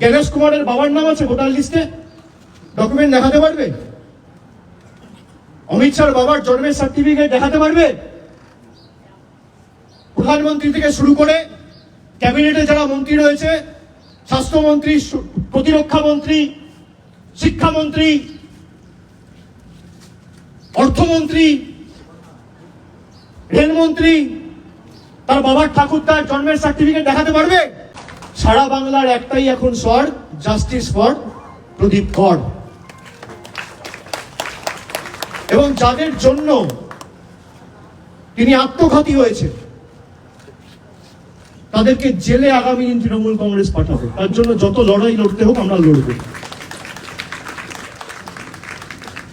জ্ঞানেশ কুমারের বাবার নাম আছে ভোটার লিস্টে। ডকুমেন্ট দেখাতে পারবে? অমিত শাহর বাবার জন্মের সার্টিফিকেট দেখাতে পারবে? প্রধানমন্ত্রী থেকে শুরু করে ক্যাবিনেটে যারা মন্ত্রী রয়েছে, স্বাস্থ্যমন্ত্রী প্রতিরক্ষা মন্ত্রী, শিক্ষামন্ত্রী, অর্থমন্ত্রী, রেলমন্ত্রী, তার বাবার ঠাকুর তার জন্মের সার্টিফিকেট দেখাতে পারবে? সারা বাংলার একটাই এখন স্বর জাস্টিস ফর প্রদীপ কর। এবং যাদের জন্য তিনি আত্মঘাতী হয়েছে তাদেরকে জেলে আগামী দিন তৃণমূল কংগ্রেস পাঠাবে। তার জন্য যত লড়াই লড়তে হোক আমরা লড়বো।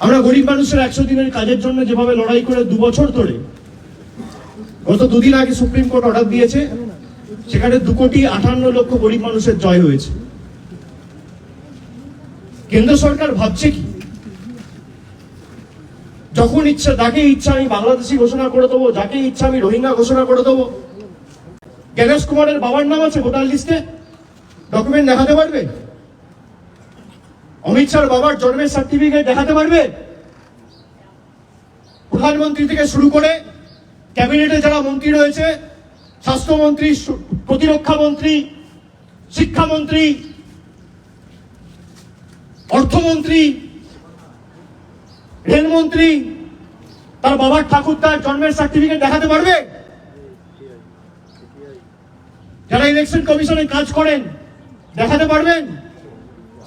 আমরা গরিব মানুষের একশো দিনের কাজের জন্য যেভাবে লড়াই করে দু বছর ধরে, গত দুদিন আগে সুপ্রিম কোর্ট অর্ডার দিয়েছে সেখানে দু কোটি আটান্ন লক্ষ গরিব মানুষের জয় হয়েছে। কেন্দ্র সরকার ভাবছে কি? যখন ইচ্ছা, যাকে ইচ্ছা আমি বাংলাদেশি ঘোষণা করে দেবো, যাকে ইচ্ছা আমি রোহিঙ্গা ঘোষণা করে দেবো। জ্ঞানেশ কুমারের বাবার নাম আছে ভোটার লিস্টে। ডকুমেন্ট দেখাতে পারবে? অমিত শাহর বাবার জন্মের সার্টিফিকেট দেখাতে পারবে? প্রধানমন্ত্রী থেকে শুরু করে ক্যাবিনেটে যারা মন্ত্রী রয়েছে স্বাস্থ্যমন্ত্রী প্রতিরক্ষা মন্ত্রী, শিক্ষামন্ত্রী, অর্থমন্ত্রী, রেলমন্ত্রী, তার বাবার ঠাকুর তার জন্মের সার্টিফিকেট দেখাতে পারবে? যারা ইলেকশন কমিশনে কাজ করেন, দেখাতে পারবেন?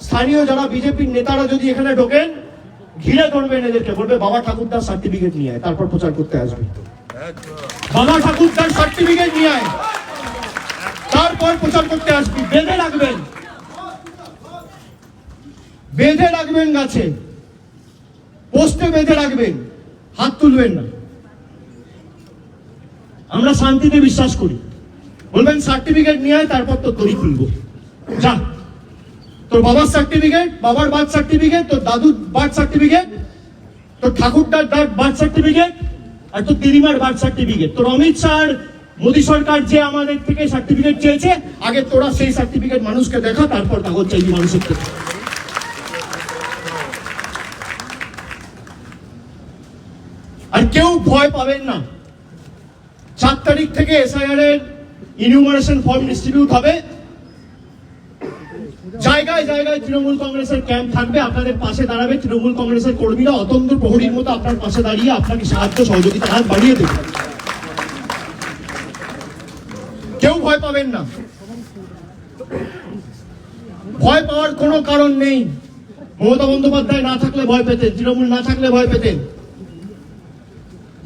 স্থানীয় যারা বিজেপির নেতারা যদি এখানে ঢোকেন, ঘিরে ধরবেন এদেরকে, বলবে বাবা ঠাকুরদার সার্টিফিকেট নিয়ে তারপর প্রচার করতে আসবে। বাবা ঠাকুর তার সার্টিফিকেট নিয়ে আয়। তারপর প্রচার করতে আসবি। বেঁধে রাখবেন। বেঁধে রাখবেন গাছে। পোস্টে বেঁধে রাখবেন। হাত তুলবেন না। আমরা শান্তিতে বিশ্বাস করি। বলবেন, সার্টিফিকেট নিয়ে আয়, তারপর তৈরি খুলবো। যা। তোর বাবার সার্টিফিকেট বাবার বার্থ সার্টিফিকেট তোর দাদুর বার্থ সার্টিফিকেট তোর ঠাকুরদার বার্থ সার্টিফিকেট আর তোর দিদিমার বার্থ সার্টিফিকেট তোর অমিত শাহ মোদী সরকার যে আমাদের থেকে সার্টিফিকেট চেয়েছে, আগে তোরা সেই সার্টিফিকেট মানুষকে দেখা, তারপর কাগজ চাইবি মানুষের থেকে। আর কেউ ভয় পাবেন না। সাত তারিখ থেকে এসআইআর এর ইনিউমারেশন ফর্ম ডিস্ট্রিবিউট হবে। জায়গায় জায়গায় তৃণমূল কংগ্রেসের ক্যাম্প থাকবে, আপনাদের পাশে দাঁড়াবে তৃণমূল কংগ্রেসের কর্মীরা। অতন্ত্র প্রহরীর মতো আপনার পাশে দাঁড়িয়ে আপনাকে সাহায্য সহযোগিতা হাত বাড়িয়ে দেবে। কেউ ভয় পাবেন না। ভয় পাওয়ার কোনো কারণ নেই। মমতা বন্দ্যোপাধ্যায় না থাকলে ভয় পেতেন, তৃণমূল না থাকলে ভয় পেতেন।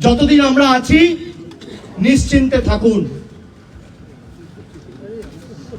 যতদিন আমরা আছি, নিশ্চিন্তে থাকুন।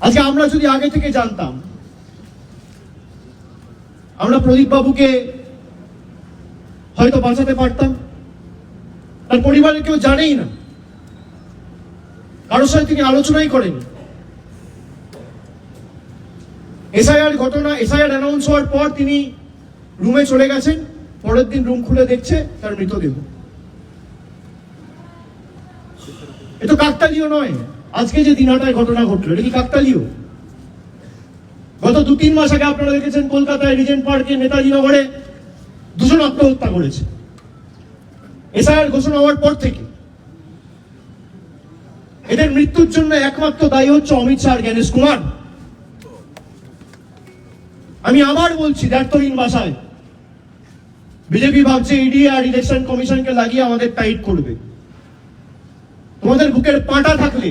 আজকে আমরা যদি আগে থেকে জানতাম, আমরা প্রদীপ বাবুকে হয়তো বাঁচাতে পারতাম। তার পরিবারের কেউ জানেই না। কারোর সাথে তিনি আলোচনাই করেনি। এসআইআর ঘটনা, এসআইআর অ্যানাউন্স হওয়ার পর তিনি রুমে চলে গেছেন। পরের দিন রুম খুলে দেখছে তার মৃতদেহ। এ তো কাকতালীয় নয়। আজকে যে দিনহাটায় ঘটনা ঘটলো, এটা কি কাকতালীয়? গত দু তিন মাস আগে আপনারা দেখেছেন, কলকাতায় রিজেন্ট পার্কে নেতাজি নগরে দুজন আত্মহত্যা করেছে। এসআইআর ঘোষণা হওয়ার পর থেকে এদের মৃত্যুর জন্য একমাত্র দায়ী হচ্ছে অমিত শাহ জ্ঞানেশ কুমার। আমি আবার বলছি দ্ব্যর্থহীন ভাষায়, বিজেপি ভাবছে ইডি আর ইলেকশন কমিশনকে লাগিয়ে আমাদের টাইট করবে। তোমাদের বুকের পাটা থাকলে